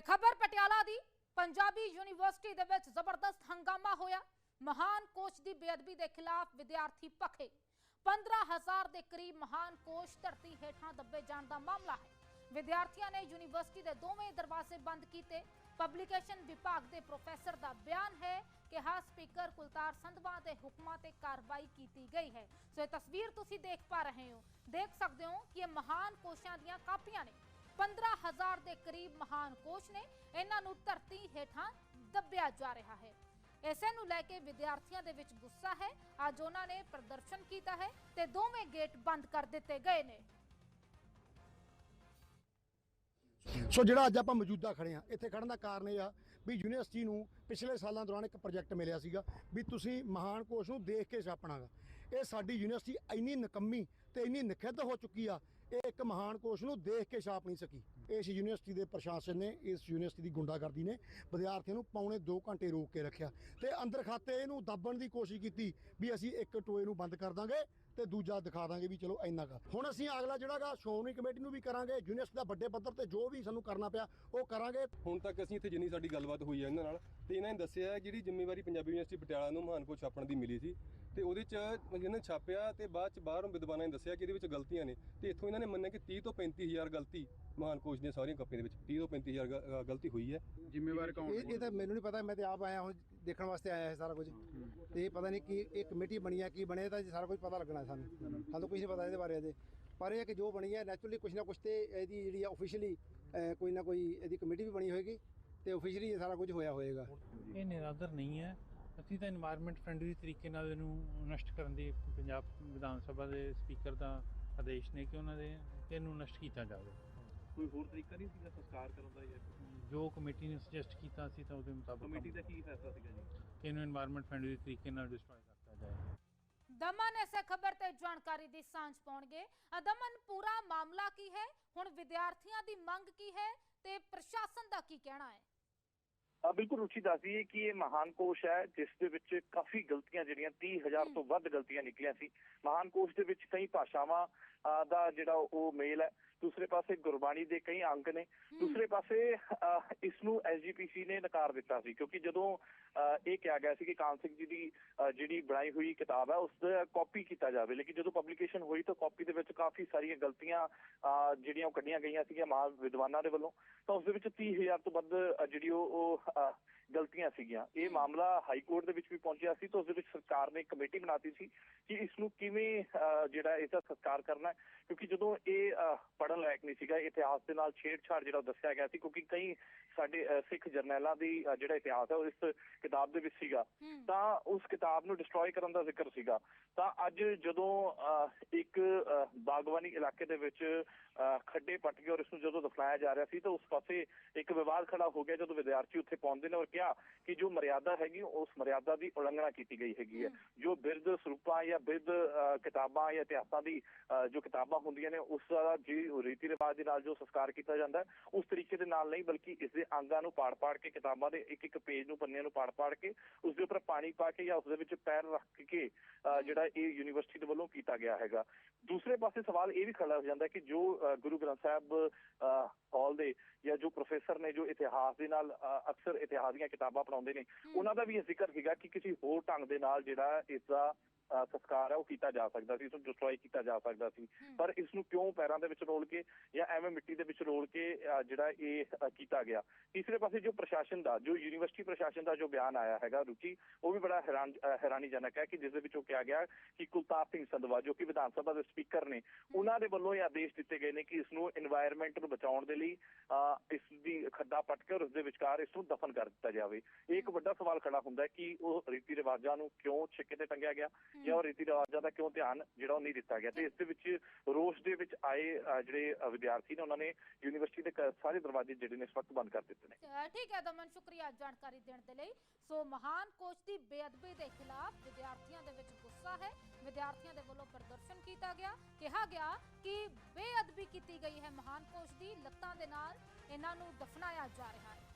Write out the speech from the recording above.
ਤੇ ਖਬਰ ਪਟਿਆਲਾ ਦੀ, ਪੰਜਾਬੀ ਯੂਨੀਵਰਸਿਟੀ ਦੇ ਵਿੱਚ ਜ਼ਬਰਦਸਤ ਹੰਗਾਮਾ ਹੋਇਆ। ਮਹਾਨ ਕੋਸ਼ ਦੀ ਬੇਅਦਬੀ ਦੇ ਖਿਲਾਫ ਵਿਦਿਆਰਥੀ ਪੱਖੇ 15000 ਦੇ ਕਰੀਬ ਮਹਾਨ ਕੋਸ਼ ਧਰਤੀ ਹੇਠਾਂ ਦੱਬੇ ਜਾਣ ਦਾ ਮਾਮਲਾ ਹੈ। ਵਿਦਿਆਰਥੀਆਂ ਨੇ ਯੂਨੀਵਰਸਿਟੀ ਦੇ ਦੋਵੇਂ ਦਰਵਾਜ਼ੇ ਬੰਦ ਕੀਤੇ। ਪਬਲਿਕੇਸ਼ਨ ਵਿਭਾਗ ਦੇ ਪ੍ਰੋਫੈਸਰ ਦਾ ਬਿਆਨ ਹੈ ਕਿ ਹਾ ਸਪੀਕਰ ਕੁਲਤਾਰ ਸੰਧਵਾ ਦੇ ਹੁਕਮਾਂ ਤੇ ਕਾਰਵਾਈ ਕੀਤੀ ਗਈ ਹੈ। ਸੋ ਇਹ ਤਸਵੀਰ ਤੁਸੀਂ ਦੇਖ ਪਾ ਰਹੇ ਹੋ। ਦੇਖ ਸਕਦੇ ਹੋ ਕਿ ਇਹ ਮਹਾਨ ਕੋਸ਼ਾਂ ਦੀਆਂ ਕਾਪੀਆਂ ਨੇ। 15000 ਦੇ ਕਰੀਬ ਮਹਾਨ ਕੋਸ਼ ਨੇ ਇਹਨਾਂ ਨੂੰ ਧਰਤੀ ਹੇਠਾਂ ਦੱਬਿਆ ਜਾ ਰਿਹਾ ਹੈ। ਇਸੇ ਨੂੰ ਲੈ ਕੇ ਵਿਦਿਆਰਥੀਆਂ ਦੇ ਵਿੱਚ ਗੁੱਸਾ ਹੈ। ਅੱਜ ਉਹਨਾਂ ਨੇ ਪ੍ਰਦਰਸ਼ਨ ਕੀਤਾ ਹੈ ਤੇ ਦੋਵੇਂ ਗੇਟ ਬੰਦ ਕਰ ਦਿੱਤੇ ਗਏ ਨੇ। ਸੋ ਜਿਹੜਾ ਅੱਜ ਆਪਾਂ ਮੌਜੂਦਾ ਖੜੇ ਆ ਇੱਥੇ ਖੜਨ ਦਾ ਕਾਰਨ ਇਹ ਆ ਵੀ ਯੂਨੀਵਰਸਿਟੀ ਨੂੰ ਪਿਛਲੇ ਸਾਲਾਂ ਦੌਰਾਨ ਇੱਕ ਪ੍ਰੋਜੈਕਟ ਮਿਲਿਆ ਸੀਗਾ ਵੀ ਤੁਸੀਂ ਮਹਾਨ ਕੋਸ਼ ਨੂੰ ਦੇਖ ਕੇ ਛਾਪਣਾਗਾ ਇਹ ਸਾਡੀ ਯੂਨੀਵਰਸਿਟੀ ਇੰਨੀ ਨਕੰਮੀ ਤੇ ਇੰਨੀ ਨਖਿੱਧ ਹੋ ਚੁੱਕੀ ਆ, ਇਹ ਇੱਕ ਮਹਾਨ ਕੋਸ਼ ਨੂੰ ਦੇਖ ਕੇ ਛਾਪ ਨਹੀਂ ਸਕੀ। ਇਸ ਯੂਨੀਵਰਸਿਟੀ ਦੇ ਪ੍ਰਸ਼ਾਸਨ ਨੇ, ਇਸ ਯੂਨੀਵਰਸਿਟੀ ਦੀ ਗੁੰਡਾਗਰਦੀ ਨੇ ਵਿਦਿਆਰਥੀਆਂ ਨੂੰ ਪੌਣੇ 2 ਘੰਟੇ ਰੋਕ ਕੇ ਰੱਖਿਆ ਤੇ ਅੰਦਰ ਖਾਤੇ ਇਹਨੂੰ ਦੱਬਣ ਦੀ ਕੋਸ਼ਿਸ਼ ਕੀਤੀ ਵੀ ਅਸੀਂ ਇੱਕ ਟੋਏ ਨੂੰ ਬੰਦ ਕਰ ਦਾਂਗੇ ਤੇ ਦੂਜਾ ਦਿਖਾ ਦਾਂਗੇ ਵੀ ਚਲੋ ਇੰਨਾ ਕਾ। ਹੁਣ ਅਸੀਂ ਅਗਲਾ ਜਿਹੜਾਗਾ ਸ਼੍ਰੋਮਣੀ ਕਮੇਟੀ ਨੂੰ ਵੀ ਕਰਾਂਗੇ, ਯੂਨੀਵਰਸਿਟੀ ਦਾ ਵੱਡੇ ਪੱਧਰ ਤੇ ਜੋ ਵੀ ਸਾਨੂੰ ਕਰਨਾ ਪਿਆ, ਉਹ ਕਰਾਂਗੇ। ਹੁਣ ਤੱਕ ਅਸੀਂ ਇੱਥੇ ਜਿੰਨੀ ਸਾਡੀ ਗੱਲਬਾਤ ਹੋਈ ਹੈ ਇਹਨਾਂ ਨਾਲ, ਤੇ ਇਹਨਾਂ ਨੇ ਦੱਸਿਆ ਜਿਹੜੀ ਜ਼ਿੰਮੇਵਾਰੀ ਪੰਜਾਬੀ ਯੂਨੀਵਰਸਿਟੀ ਪਟਿਆਲਾ ਨੂੰ ਮਹਾਨਕੋਟ ਛਾਪਣ ਦੀ ਮਿਲੀ ਸੀ, ਤੇ ਉਹਦੇ ਚ ਇਹਨਾਂ ਛਾਪਿਆ ਤੇ ਬਾਅਦ ਚ ਬਾਹਰੋਂ ਵਿਦਵਾਨਾਂ ਨੇ ਦੱਸਿਆ ਕਿ ਇਹਦੇ ਵਿੱਚ ਗਲਤੀਆਂ ਨੇ ਤੇ ਇੱਥੋਂ ਇਹਨਾਂ ਨੇ ਮੰਨਿਆ ਕਿ 30 ਤੋਂ 35000 ਗਲਤੀ ਮਹਾਨਕੋਸ਼ ਦੀਆਂ ਸਾਰੀਆਂ ਕਾਪੀਆਂ ਦੇ ਵਿੱਚ 30 ਤੋਂ 35000 ਗ- ਅ, ਗਲਤੀ ਹੋਈ ਹੈ। ਜ਼ਿੰਮੇਵਾਰ ਕੌਣ ਇਹ ਇਹ ਤਾਂ ਮੈਨੂੰ ਨਹੀਂ ਪਤਾ ਮੈਂ ਤੇ ਆਪ ਆਇਆ ਹੁਣ ਦੇਖਣ ਵਾਸਤੇ ਆਇਆ ਹੈ ਸਾਰਾ ਕੁਝ। ਤੇ ਇਹ ਪਤਾ ਨਹੀਂ ਕਿ ਇਹ ਕਮੇਟੀ ਬਣੀ ਹੈ ਕੀ ਬਣੇ ਤਾਂ ਸਾਰਾ ਕੁਝ ਪਤਾ ਲੱਗਣਾ ਸਾਨੂੰ। ਸਾਨੂੰ ਕੁਝ ਨਹੀਂ ਪਤਾ ਇਹਦੇ ਬਾਰੇ ਅਜੇ। ਪਰ ਇਹ ਹੈ ਕਿ ਜੋ ਬਣੀ ਹੈ ਨੈਚੁਰਲੀ ਕੁਝ ਨਾ ਕੁਝ ਤੇ ਇਹਦੀ ਜਿਹੜੀ ਆ ਆਫੀਸ਼ੀਅਲੀ ਕੋਈ ਨਾ ਕੋਈ ਇਹਦੀ ਕਮੇਟੀ ਵੀ ਬਣੀ ਹੋਏਗੀ ਤੇ ਆਫੀਸ਼ੀਅਲੀ ਇਹ ਸਾਰਾ ਕੁਝ ਹੋਇਆ ਹੋਏਗਾ। ਇਹ ਨਿਰਾਦਰ ਨਹੀਂ ਹੈ। ਅਸੀਂ ਤਾਂ এনवायरमेंट ਫ੍ਰੈਂਡਲੀ ਤਰੀਕੇ ਨਾਲ ਇਹਨੂੰ ਨਸ਼ਟ ਕਰਨ ਦੀ ਪੰਜਾਬ ਵਿਧਾਨ ਸਭਾ ਦੇ ਸਪੀਕਰ ਦਾ ਆਦੇਸ਼ ਨੇ ਕਿ ਉਹਨਾਂ ਦੇ ਇਹਨੂੰ ਨਸ਼ਟ ਕੀਤਾ ਜਾਵੇ। ਕੋਈ ਹੋਰ ਤਰੀਕਾ ਨਹੀਂ ਸੀਗਾ ਸੰਸਕਾਰ ਕਰਨ ਦਾ ਜਾਂ ਜੋ ਕਮੇਟੀ ਨੇ ਸੁਜੈਸਟ ਕੀਤਾ ਸੀ ਤਾਂ ਉਹਦੇ ਮੁਤਾਬਕ ਕਮੇਟੀ ਦਾ ਕੀ ਫੈਸਲਾ ਸੀਗਾ ਜੀ? ਕਿ ਇਹਨੂੰ এনवायरमेंट ਫ੍ਰੈਂਡਲੀ ਤਰੀਕੇ ਨਾਲ ਡਿਸਟਰੋਏ ਕਰਤਾ ਜਾਏ। ਦਮਨ ਐਸੇ ਖਬਰ ਤੇ ਜਾਣਕਾਰੀ ਦੀ ਸਾਂਝ ਪਾਉਣਗੇ। ਦਮਨ ਪੂਰਾ ਮਾਮਲਾ ਕੀ ਹੈ? ਹੁਣ ਵਿਦਿਆਰਥੀਆਂ ਦੀ ਮੰਗ ਕੀ ਹੈ? ਤੇ ਪ੍ਰਸ਼ਾਸਨ ਦਾ ਕੀ ਕਹਿਣਾ ਹੈ? ਬਿਲਕੁਲ ਰੁਚੀ ਦੱਸਦੀ ਹੈ ਕਿ ਇਹ ਮਹਾਨ ਕੋਸ਼ ਹੈ ਜਿਸ ਦੇ ਵਿੱਚ ਕਾਫੀ ਗਲਤੀਆਂ ਜਿਹੜੀਆਂ 30000 ਤੋਂ ਵੱਧ ਗਲਤੀਆਂ ਨਿਕਲੀਆਂ ਸੀ। ਮਹਾਨ ਕੋਸ਼ ਦੇ ਵਿੱਚ ਕਈ ਭਾਸ਼ਾਵਾਂ ਅ, ਦਾ ਜਿਹੜਾ ਉਹ ਮੇਲ ਹੈ। ਦੂਸਰੇ ਪਾਸੇ ਗੁਰਬਾਣੀ ਦੇ ਕਈ ਅੰਕ ਨੇ। ਦੂਸਰੇ ਪਾਸੇ ਇਸ ਨੂੰ ਐਸਜੀਪੀਸੀ ਨੇ ਨਕਾਰ ਦਿੱਤਾ ਸੀ ਕਿਉਂਕਿ ਜਦੋਂ ਇਹ ਕਿਹਾ ਗਿਆ ਸੀ ਕਿ ਕਾਨ ਸਿੰਘ ਜੀ ਦੀ ਜਿਹੜੀ ਬਣਾਈ ਹੋਈ ਕਿਤਾਬ ਹੈ ਉਸ ਦਾ ਕਾਪੀ ਕੀਤਾ ਜਾਵੇ। ਲੇਕਿਨ ਜਦੋਂ ਪਬਲਿਕੇਸ਼ਨ ਹੋਈ ਤਾਂ ਕਾਪੀ ਦੇ ਵਿੱਚ ਕਾਫੀ ਸਾਰੀਆਂ ਗਲਤੀਆਂ ਜਿਹੜੀਆਂ ਉਹ ਕੱਢੀਆਂ ਗਈਆਂ ਸੀਗੀਆਂ ਮਹਾਨ ਵਿਦਵਾਨਾਂ ਦੇ ਵੱਲੋਂ ਤਾਂ ਉਸ ਦੇ ਵਿੱਚ 30000 ਤੋਂ ਵੱਧ ਜਿਹੜੀ ਉਹ ਗਲਤੀਆਂ ਸੀਗੀਆਂ। ਇਹ ਮਾਮਲਾ ਹਾਈ ਕੋਰਟ ਦੇ ਵਿੱਚ ਵੀ ਪਹੁੰਚਿਆ ਸੀ ਤਾਂ ਉਸ ਦੇ ਵਿੱਚ ਸਰਕਾਰ ਨੇ ਕਮੇਟੀ ਬਣਾਤੀ ਸੀ ਕਿ ਇਸ ਨੂੰ ਕਿਵੇਂ ਜਿਹੜਾ ਇਹਦਾ ਸੰਸਕਾਰ ਕਰਨਾ ਕਿਉਂਕਿ ਜਦੋਂ ਇਹ ਅ, ਪੜ੍ਹਨ ਲਾਇਕ ਨਹੀਂ ਸੀਗਾ ਇਤਿਹਾਸ ਦੇ ਨਾਲ ਛੇੜਛਾੜ ਜਿਹੜਾ ਦੱਸਿਆ ਗਿਆ ਸੀ ਕਿਉਂਕਿ ਕਈ ਸਾਡੇ ਸਿੱਖ ਜਰਨੈਲਾਂ ਦੀ ਜਿਹੜਾ ਇਤਿਹਾਸ ਹੈ ਉਹ ਇਸ ਕਿਤਾਬ ਦੇ ਵਿੱਚ ਸੀਗਾ। ਤਾਂ ਉਸ ਕਿਤਾਬ ਨੂੰ ਡਿਸਟਰੋਏ ਕਰਨ ਦਾ ਜ਼ਿਕਰ ਸੀਗਾ। ਤਾਂ ਅੱਜ ਜਦੋਂ ਇੱਕ ਅ, ਬਾਗਬਾਨੀ ਇਲਾਕੇ ਦੇ ਵਿੱਚ ਖੱਡੇ ਪੱਟ ਗਏ ਔਰ ਇਸ ਨੂੰ ਜਦੋਂ ਦਫਨਾਇਆ ਜਾ ਰਿਹਾ ਸੀ ਤਾਂ ਉਸ ਪਾਸੇ ਇੱਕ ਵਿਵਾਦ ਖੜਾ ਹੋ ਗਿਆ ਜਦੋਂ ਵਿਦਿਆਰਥੀ ਉੱਥੇ ਪਹੁੰਚਦੇ ਨੇ ਔਰ ਕਿਹਾ ਕਿ ਜੋ ਮਰਿਆਦਾ ਹੈਗੀ ਉਸ ਮਰਿਆਦਾ ਦੀ ਉਲੰਘਣਾ ਕੀਤੀ ਗਈ ਹੈਗੀ ਹੈ। ਜੋ ਬਿਰਧ ਸਰੂਪਾਂ ਜਾਂ ਬਿਰਧ ਕਿਤਾਬਾਂ ਜਾਂ ਇਤਿਹਾਸਾਂ ਦੀ ਜੋ ਕਿਤਾਬਾਂ ਹੁੰਦੀਆਂ ਨੇ ਉਸ ਦਾ ਜੀ ਰੀਤੀ ਰਿਵਾਜ ਦੇ ਨਾਲ ਜੋ ਸੰਸਕਾਰ ਕੀਤਾ ਜਾਂਦਾ ਉਸ ਤਰੀਕੇ ਦੇ ਨਾਲ ਨਹੀਂ ਬਲਕਿ ਇਸ ਦੇ ਅੰਗਾਂ ਨੂੰ ਪਾੜ-ਪਾੜ ਕੇ ਕਿਤਾਬਾਂ ਦੇ ਇੱਕ ਇੱਕ ਪੇਜ ਨੂੰ ਪੰਨਿਆਂ ਨੂੰ ਪਾੜ-ਪਾੜ ਕੇ ਉਸ ਦੇ ਉੱਪਰ ਪਾਣੀ ਪਾ ਕੇ ਜਾਂ ਉਸ ਦੇ ਵਿੱਚ ਪੈਰ ਰੱਖ ਕੇ ਜਿਹੜਾ ਇਹ ਯੂਨੀਵਰਸਿਟੀ ਦੇ ਵੱਲੋਂ ਕੀਤਾ ਗਿਆ ਹੈਗਾ। ਦੂਸਰੇ ਪਾਸੇ ਸਵਾਲ ਇਹ ਵੀ ਖੜਾ ਹੋ ਜਾਂਦਾ ਕਿ ਜੋ ਗੁਰੂ ਗ੍ਰੰਥ ਸਾਹਿਬ ਹਾਲ ਜਾਂ ਜੋ ਪ੍ਰੋਫੈਸਰ ਨੇ ਜੋ ਇਤਿਹਾਸ ਦੇ ਨਾਲ ਅਕਸਰ ਇਤਿਹਾਸ ਦੀਆਂ ਕਿਤਾਬਾਂ ਪੜਾਉਂਦੇ ਨੇ ਉਹਨਾਂ ਦਾ ਵੀ ਇਹ ਜ਼ਿਕਰ ਸੀਗਾ ਕਿ ਕਿਸੇ ਹੋਰ ਢੰਗ ਦੇ ਨਾਲ ਜਿਹੜਾ ਇਸ ਦਾ ਸੰਸਕਾਰ ਹੈ ਉਹ ਕੀਤਾ ਜਾ ਸਕਦਾ ਸੀ ਇਸ ਨੂੰ ਡਿਸਟਰੋਏ ਕੀਤਾ ਜਾ ਸਕਦਾ ਸੀ। ਪਰ ਇਸ ਨੂੰ ਕਿਉਂ ਪੈਰਾਂ ਦੇ ਵਿੱਚ ਰੋਲ ਕੇ ਜਾਂ ਐਵੇਂ ਮਿੱਟੀ ਦੇ ਵਿੱਚ ਰੋਲ ਕੇ ਜਿਹੜਾ ਇਹ ਕੀਤਾ ਗਿਆ? ਤੀਸਰੇ ਪਾਸੇ ਜੋ ਪ੍ਰਸ਼ਾਸਨ ਦਾ ਜੋ ਯੂਨੀਵਰਸਿਟੀ ਪ੍ਰਸ਼ਾਸਨ ਦਾ ਜੋ ਬਿਆਨ ਆਇਆ ਹੈਗਾ ਰੁਚੀ ਉਹ ਵੀ ਬੜਾ ਹੈਰਾਨ ਹੈਰਾਨੀਜਨਕ ਹੈ ਕਿ ਜਿਸ ਦੇ ਵਿੱਚ ਉਹ ਕਿਹਾ ਗਿਆ ਕਿ ਕੁਲਤਾਰ ਸਿੰਘ ਸੰਧਵਾ ਜੋ ਕਿ ਵਿਧਾਨ ਸਭਾ ਦੇ ਸਪੀਕਰ ਨੇ ਉਹਨਾਂ ਦੇ ਵੱਲੋਂ ਇਹ ਆਦੇਸ਼ ਦਿੱਤੇ ਗਏ ਨੇ ਕਿ ਇਸ ਨੂੰ এনवायरमेंट ਨੂੰ ਬਚਾਉਣ ਦੇ ਲਈ ਇਸ ਦੀ ਖੱਡਾ ਪੱਟ ਕੇ ਔਰ ਉਸ ਦੇ ਵਿਚਕਾਰ ਇਸ ਨੂੰ ਦਫਨ ਕਰ ਦਿੱਤਾ ਜਾਵੇ। ਇਹ ਇੱਕ ਵੱਡਾ ਸਵਾਲ ਖੜਾ ਹੁੰਦਾ ਹੈ ਕਿ ਉਹ ਰੀਤੀ ਰਿਵਾਜਾਂ ਨੂੰ ਕਿਉਂ ਛਿੱਕੇ ਤੇ ਟੰਗਿਆ ਗਿਆ? ਜਾਂ ਉਹ ਰੀਤੀ ਰਿਵਾਜਾਂ ਦਾ ਕਿਉਂ ਧਿਆਨ ਜਿਹੜਾ ਉਹ ਨਹੀਂ ਦਿੱਤਾ ਗਿਆ? ਤੇ ਇਸ ਦੇ ਵਿੱਚ ਰੋਸ਼ ਦੇ ਵਿੱਚ ਆਏ ਜਿਹੜੇ ਵਿਦਿਆਰਥੀ ਨੇ, ਉਹਨਾਂ ਨੇ ਯੂਨੀਵਰਸਿਟੀ ਦੇ ਸਾਰੇ ਦਰਵਾਜ਼ੇ ਜਿਹੜੇ ਨੇ, ਇਸ ਵਕਤ ਬੰਦ ਕਰ ਦਿੱਤੇ ਨੇ। ਠੀਕ ਹੈ ਦਮਨ, ਸ਼ੁਕਰੀਆ ਜਾਣਕਾਰੀ ਦੇਣ ਦੇ ਲਈ। ਸੋ ਮਹਾਨ ਕੋਚ ਦੀ ਬੇਅਦਬੀ ਦੇ ਖਿਲਾਫ ਵਿਦਿਆਰਥੀਆਂ ਦੇ ਵਿੱਚ ਗੁੱਸਾ ਹੈ। ਵਿਦਿਆਰਥੀਆਂ ਦੇ ਵੱਲੋਂ ਪ੍ਰਦਰਸ਼ਨ ਕੀਤਾ ਗਿਆ। ਕਿਹਾ ਗਿਆ ਕਿ ਬੇਅਦਬੀ ਕੀਤੀ ਗਈ ਹੈ ਮਹਾਨ ਕੋਚ ਦੀ। ਲੱਤਾਂ ਦੇ ਨਾਲ ਇਹਨਾਂ ਨੂੰ ਦਫਨਾਇਆ ਜਾ ਰਿਹਾ ਹੈ।